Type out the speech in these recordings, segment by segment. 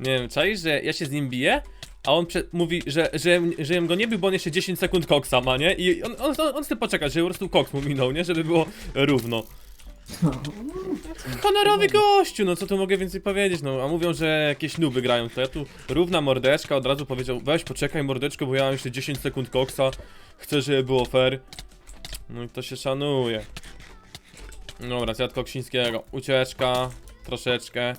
Nie wiem, czaisz, że ja się z nim biję, a on mówi, że, że, że jem go nie bił, bo on jeszcze 10 sekund koksa ma, nie? I on, on, on, on chce poczekać, żeby po prostu koks mu minął, nie? Żeby było równo. No, Honorowy gościu, no co tu mogę więcej powiedzieć, no a mówią, że jakieś nuby grają, to ja tu równa mordeczka od razu powiedział, weź poczekaj mordeczko, bo ja mam jeszcze 10 sekund koksa, chcę, żeby było fair. No i to się szanuje. Dobra, zjadł Koksińskiego, ucieczka, troszeczkę.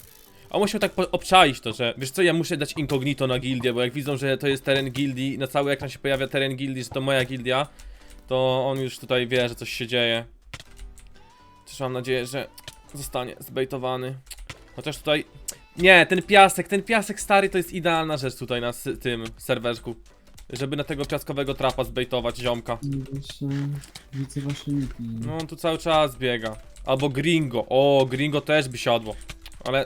A musiał tak po- obczaić to, że wiesz co, ja muszę dać incognito na gildię, bo jak widzą, że to jest teren gildii, na cały ekran się pojawia teren gildii, że to moja gildia, to on już tutaj wie, że coś się dzieje. Też mam nadzieję, że zostanie zbejtowany. Chociaż tutaj... Nie, ten piasek, ten piasek stary to jest idealna rzecz tutaj na s- tym serwerku. Żeby na tego piaskowego trapa zbejtować ziomka. Właśnie widzę wasze niki. No on tu cały czas biega. Albo gringo. O, gringo też by siadło. Ale...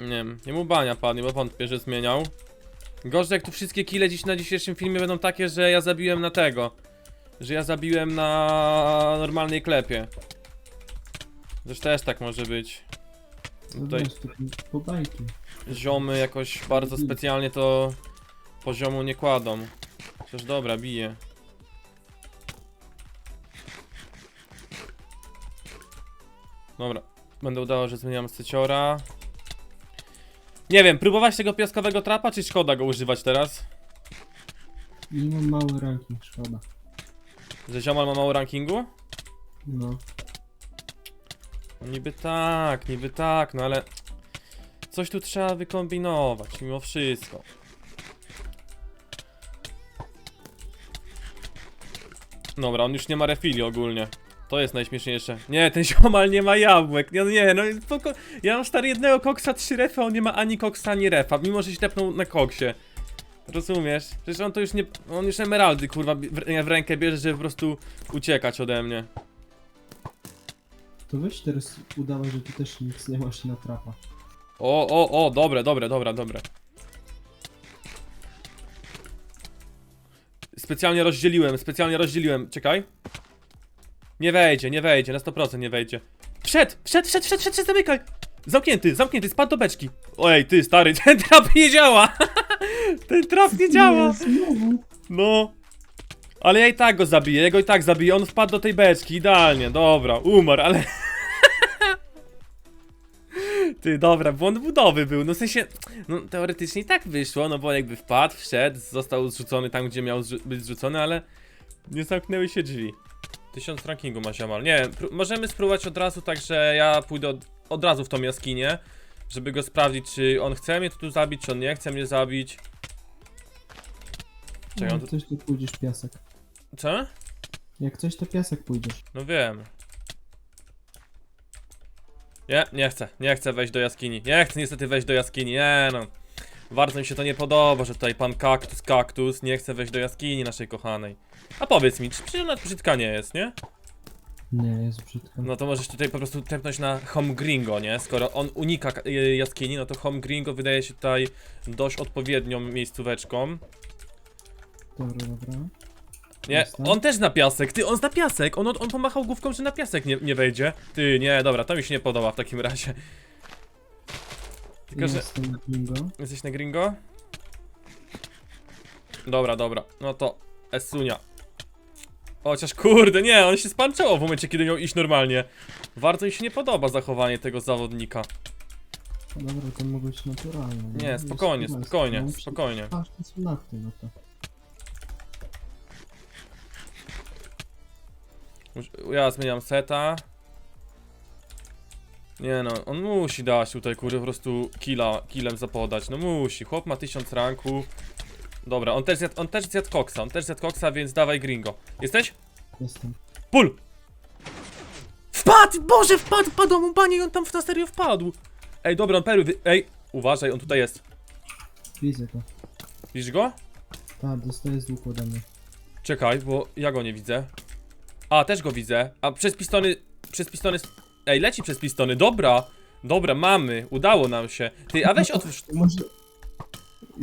Nie wiem, nie mu bania padnie, bo wątpię, że zmieniał. Gorzej jak tu wszystkie kile dziś na dzisiejszym filmie będą takie, że ja zabiłem na tego. Że ja zabiłem na normalnej klepie. Zresztą też tak może być. Tutaj pobajki. ziomy jakoś bardzo specjalnie to poziomu nie kładą. Chociaż dobra, bije. Dobra, będę udało, że zmieniam scyciora. Nie wiem, próbować tego piaskowego trapa, czy szkoda go używać teraz? I mam mały ranking, szkoda. Że ziomal ma mało rankingu? No. No niby tak, niby tak, no ale coś tu trzeba wykombinować mimo wszystko. Dobra, on już nie ma refili ogólnie. To jest najśmieszniejsze. Nie, ten ziomal nie ma jabłek. Nie, nie, no. Ja mam stary jednego koksa, trzy refy, a on nie ma ani koksa, ani refa, mimo że się tepnął na koksie. Rozumiesz? Przecież on to już nie. On już emeraldy kurwa w, w rękę bierze, żeby po prostu uciekać ode mnie. To weź teraz udawaj, że ty też nic nie masz na trapa. O, o, o, dobre, dobre, dobre, dobre. Specjalnie rozdzieliłem, specjalnie rozdzieliłem. Czekaj. Nie wejdzie, nie wejdzie, na 100% nie wejdzie. Wszedł, wszedł, wszedł, wszedł, wszedł, wszedł, zamykaj! Zamknięty, zamknięty, spadł do beczki. Ojej, ty stary, ten trap nie działa! ten trap nie działa! No. Ale ja i tak go zabiję, ja go i tak zabiję, on wpadł do tej beczki, idealnie, dobra, umarł, ale... Ty, dobra, błąd budowy był, no w sensie, no teoretycznie i tak wyszło, no bo jakby wpadł, wszedł, został zrzucony tam, gdzie miał zrzu- być zrzucony, ale nie zamknęły się drzwi. Tysiąc rankingu ma ziomal. Nie, możemy spróbować od razu, także ja pójdę od, od razu w tą jaskinię, żeby go sprawdzić, czy on chce mnie tu zabić, czy on nie chce mnie zabić. Czekaj, on Jak tu... coś to pójdziesz piasek. Co? Jak coś to piasek pójdziesz. No wiem. Nie, nie chcę, nie chcę wejść do jaskini. Nie chcę niestety wejść do jaskini, nie no. Bardzo mi się to nie podoba, że tutaj pan kaktus, kaktus nie chce wejść do jaskini naszej kochanej. A powiedz mi, czy przecież ona brzydka nie jest, nie? Nie, jest brzydko. No to możesz tutaj po prostu tepnąć na Home Gringo, nie? Skoro on unika ka- y, jaskini, no to Home Gringo wydaje się tutaj dość odpowiednią miejscóweczką. Dobra, dobra. Nie, on też na piasek, ty, on na piasek, on, on pomachał główką, że na piasek nie, nie wejdzie. Ty, nie, dobra, to mi się nie podoba w takim razie. Tylko, że... Jestem bingo. Jesteś na gringo? Dobra, dobra, no to Esunia. Chociaż kurde, nie, on się spanczał w momencie, kiedy miał iść normalnie. Bardzo mi się nie podoba zachowanie tego zawodnika. Dobra, to mogło być naturalne. Nie, Jest spokojnie, spokojnie, No, spokojnie. Patrz, to są nakty, no to. Ja zmieniam seta. Nie no, on musi dać tutaj kurde po prostu killa, killem zapodać, no musi, chłop ma 1000 ranku. Dobra, on też zjadł, on też zjadł koksa, on też zjadł koksa, więc dawaj gringo. Jesteś? Jestem. Pul! Wpadł! Boże, wpadł! Padł mu panie, on tam na serio wpadł! Ej, dobra, on perły wy... Ej, uważaj, on tutaj jest. Widzę to. Widzisz go? Tak, dostaję z łuku ode mnie. Czekaj, bo ja go nie widzę. A, też go widzę. A przez pistony... Przez pistony... Ej, leci przez pistony, dobra! Dobra, mamy, udało nam się. Ty, a weź otwórz... Może...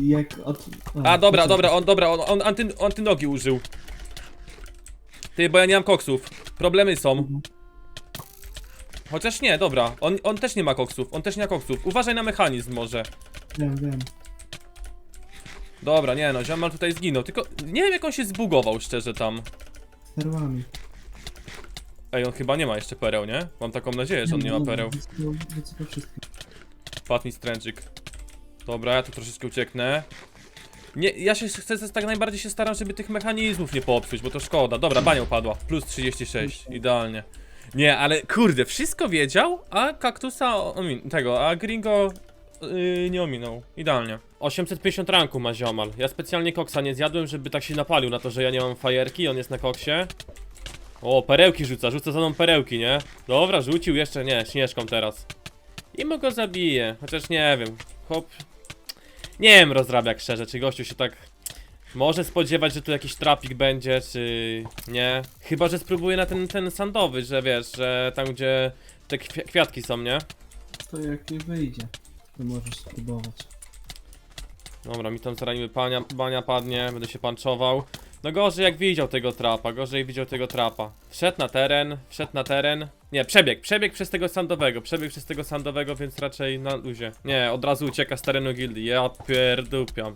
Jak od... A, dobra, to co? dobra, on, dobra, on, on anty, antynogi użył. Ty, bo ja nie mam koksów. Problemy są. Chociaż nie, dobra. On, on też nie ma koksów, on też nie ma koksów. Uważaj na mechanizm może. Wiem, wiem. Dobra, nie no, ziomal tutaj zginął, tylko nie wiem jak on się zbugował szczerze tam. Perłami. Ej, on chyba nie ma jeszcze pereł, nie? Mam taką nadzieję, że on nie ma pereł. Mi stręczyk. Dobra, ja tu troszeczkę ucieknę. Nie, ja się chcę, tak najbardziej się staram, żeby tych mechanizmów nie popsuć, bo to szkoda. Dobra, bania upadła. Plus 36, idealnie. Nie, ale kurde, wszystko wiedział, a kaktusa omin tego, a gringo yy, nie ominął. Idealnie. 850 ranku ma ziomal. Ja specjalnie koksa nie zjadłem, żeby tak się napalił na to, że ja nie mam fajerki, on jest na koksie. O, perełki rzuca, rzuca za mną perełki, nie? Dobra, rzucił jeszcze, nie, śnieżką teraz. I mu go zabije, chociaż nie wiem, hop. Nie wiem, rozrabia jak szczerze, czy gościu się tak może spodziewać, że tu jakiś trapik będzie, czy nie. Chyba, że spróbuje na ten, ten sandowy, że wiesz, że tam gdzie te kwi kwiatki są, nie? To jak nie wyjdzie, to możesz spróbować. Dobra, mi tam zaraz pania, bania padnie, będę się panczował. No gorzej jak widział tego trapa, gorzej widział tego trapa. Wszedł na teren, wszedł na teren. Nie, przebieg, przebieg przez tego sandowego, przebieg przez tego sandowego, więc raczej na luzie. Nie, od razu ucieka z terenu gildii, ja pierdupiam.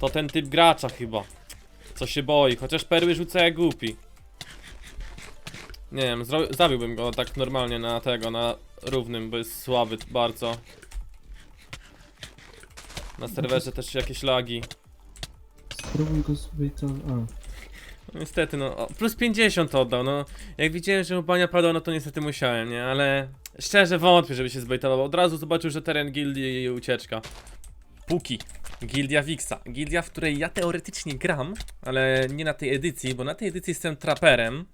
To ten typ gracza chyba. Co się boi, chociaż perły rzuca jak głupi. Nie wiem, zabiłbym go tak normalnie na tego, na równym, bo jest słaby bardzo. Na serwerze też jakieś lagi. Spróbuj go to... A, niestety, no, o, plus 50 oddał, no. Jak widziałem, że bania padła, no to niestety musiałem, nie? Ale szczerze wątpię, żeby się zbejtował. Od razu zobaczył, że teren gildii i ucieczka. Puki. Gildia Wixa. Gildia, w której ja teoretycznie gram, ale nie na tej edycji, bo na tej edycji jestem traperem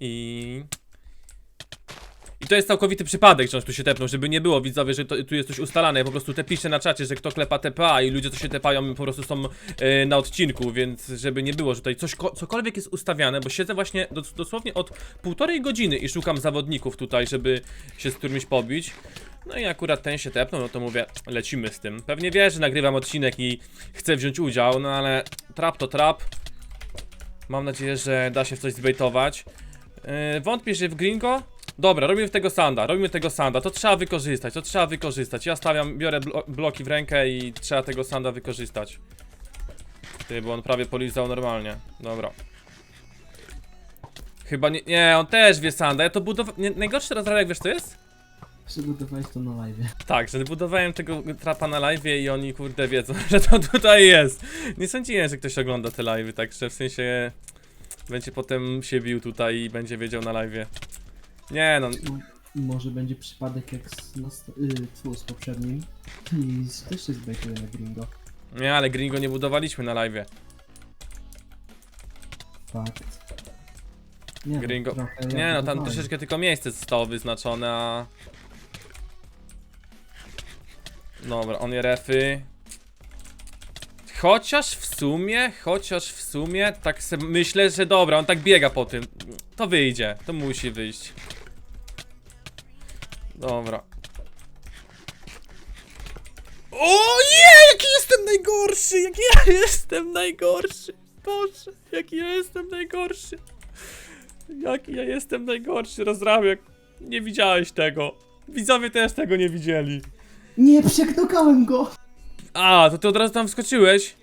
i... I to jest całkowity przypadek, że on tu się tepnął, żeby nie było widzowie, że to, tu jest coś ustalane. Ja po prostu te piszę na czacie, że kto klepa TPA i ludzie, co się tepają, po prostu są e, na odcinku, więc żeby nie było, że tutaj coś, ko- cokolwiek jest ustawiane, bo siedzę właśnie dos- dosłownie od półtorej godziny i szukam zawodników tutaj, żeby się z którymś pobić. No i akurat ten się tepnął, no to mówię, lecimy z tym. Pewnie wie, że nagrywam odcinek i chcę wziąć udział, no ale trap to trap. Mam nadzieję, że da się w coś zbejtować. Yy, wątpię, że w gringo? Dobra, robimy tego sanda, robimy tego sanda, to trzeba wykorzystać, to trzeba wykorzystać. Ja stawiam, biorę blo bloki w rękę i trzeba tego sanda wykorzystać. Ty, bo on prawie polizał normalnie. Dobra. Chyba nie, nie, on też wie sanda, ja to budowałem, najgorszy rozrywek, wiesz co jest? przygotowałeś to na live. Tak, że budowałem tego trapa na live i oni kurde wiedzą, że to tutaj jest. Nie sądziłem, że ktoś ogląda te live'y, także w sensie będzie potem się bił tutaj i będzie wiedział na live. Nie no, Może będzie przypadek jak z, na, st- y, tfu, z poprzednim. I z- też się zbejtuje na gringo. nie, ale gringo nie budowaliśmy na live. Fakt. Nie, Gringo- trochę ja Nie no, tam troszeczkę tylko miejsce zostało wyznaczone, a... Dobra, on je refy. Chociaż w sumie, chociaż w sumie, tak se myślę, że dobra, on tak biega po tym. To wyjdzie, to musi wyjść. Dobra. O nie, jaki jestem najgorszy, jaki ja jestem najgorszy. Boże, jaki ja jestem najgorszy. Jaki ja jestem najgorszy, rozrabiak. Nie widziałeś tego. Widzowie też tego nie widzieli. Nie, przeknokałem go! A, to ty od razu tam wskoczyłeś?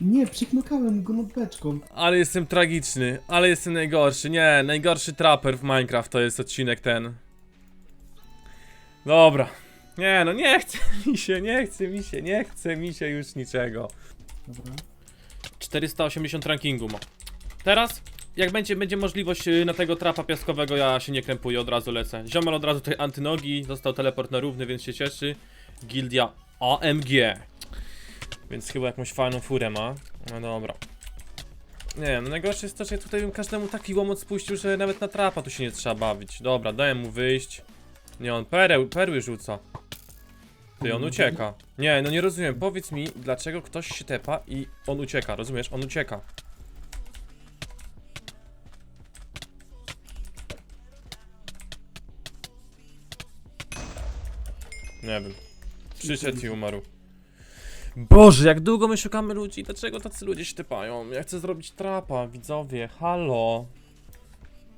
Nie, przeknokałem go nad beczką. Ale jestem tragiczny, ale jestem najgorszy. Nie, najgorszy trapper w Minecraft to jest odcinek ten. Dobra. Nie no, nie chce mi się, nie chce mi się, nie chce mi się już niczego. Dobra. 480 rankingu ma. Teraz, jak będzie, będzie możliwość y, na tego trapa piaskowego, ja się nie krępuję, od razu lecę. Ziomal od razu tutaj antynogi, dostał teleport na równy, więc się cieszy. Gildia AMG. Więc chyba jakąś fajną furę ma. No dobra. Nie no najgorsze jest to, że tutaj bym każdemu taki łomot spuścił, że nawet na trapa tu się nie trzeba bawić. Dobra, daję mu wyjść. Nie, on pereł, perły rzuca. Ty, on ucieka. Nie, no nie rozumiem. Powiedz mi, dlaczego ktoś się tepa i on ucieka, rozumiesz? On ucieka. Nie wiem. Przyszedł i umarł. Boże, jak długo my szukamy ludzi? Dlaczego tacy ludzie się tepają? Ja chcę zrobić trapa, widzowie, halo.